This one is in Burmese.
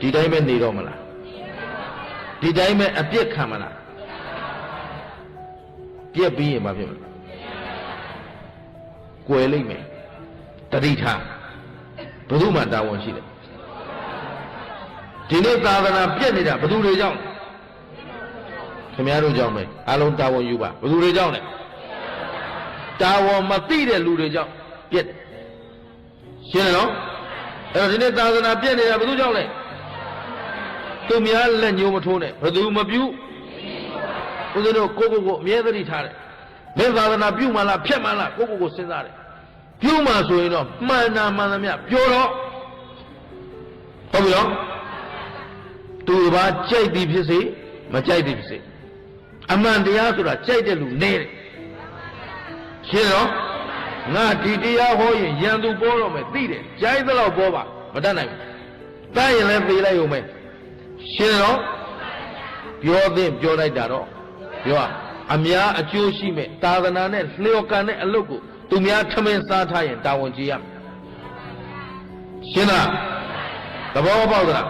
ဒီတိုင်းပဲနေတော့မလားဒီတိုင်းပဲအပြစ်ခံမလားပြက်ပြီးရင်မဖြစ်မလားကွယ်လိမ့်မယ်တတိထားဘယ်သူမှတာဝန်ရှိတယ်ဒီနေ့သာသနာပြက်နေတာဘယ်သူတွေကြောင့်ခင်ဗျားတို့ကြောင့်ပဲအလုံးတာဝန်ယူပါဘယ်သူတွေကြောင့်လဲတာဝန်မသိတဲ့လူတွေကြောင့်ပြက်တယ်ရှင်းတယ်နော်အဲ့တော့ဒီနေ့သာသနာပြက်နေတာဘယ်သူကြောင့်လဲ သူများလက်ညှိုးမထိုးနဲ့ဘယ်သူမပြုဦးဇင်းတို့ကိုကိုကိုအမြဲတမ်းထားတယ်မင်းသာသနာပြုမှလားဖြတ်မှလားကိုကိုကိုစဉ်းစားတယ်ပြုမှဆိုရင်တော့မှန်တာမှန်သမျှပြောတော့ဟုတ်ပြီနော်သူတစ်ပါးကြိုက်သည်ဖြစ်စေမကြိုက်သည်ဖြစ်စေအမှန်တရားဆိုတာကြိုက်တဲ့လူနေတယ်ရှင်းနော်ငါဒီတရားဟောရင်ရန်သူပေါ်တော့မယ်သိတယ်ကြိုက်သလောက်ပေါ်ပါမတတ်နိုင်ဘူးတတ်ရင်လည်းသိလိုက်ုံပဲ ရှင်းနော်ပြောသင့်ပြောလိုက်တာတော့ပြောရအများအကျိုးရှိမဲ့သာသနာနဲ့လျော်ကန်တဲ့အလုပ်ကိုသူများထမင်းစားထားရင်တာဝန်ကြီးရမယ်ရှင်းလားသဘောပေါက်သလား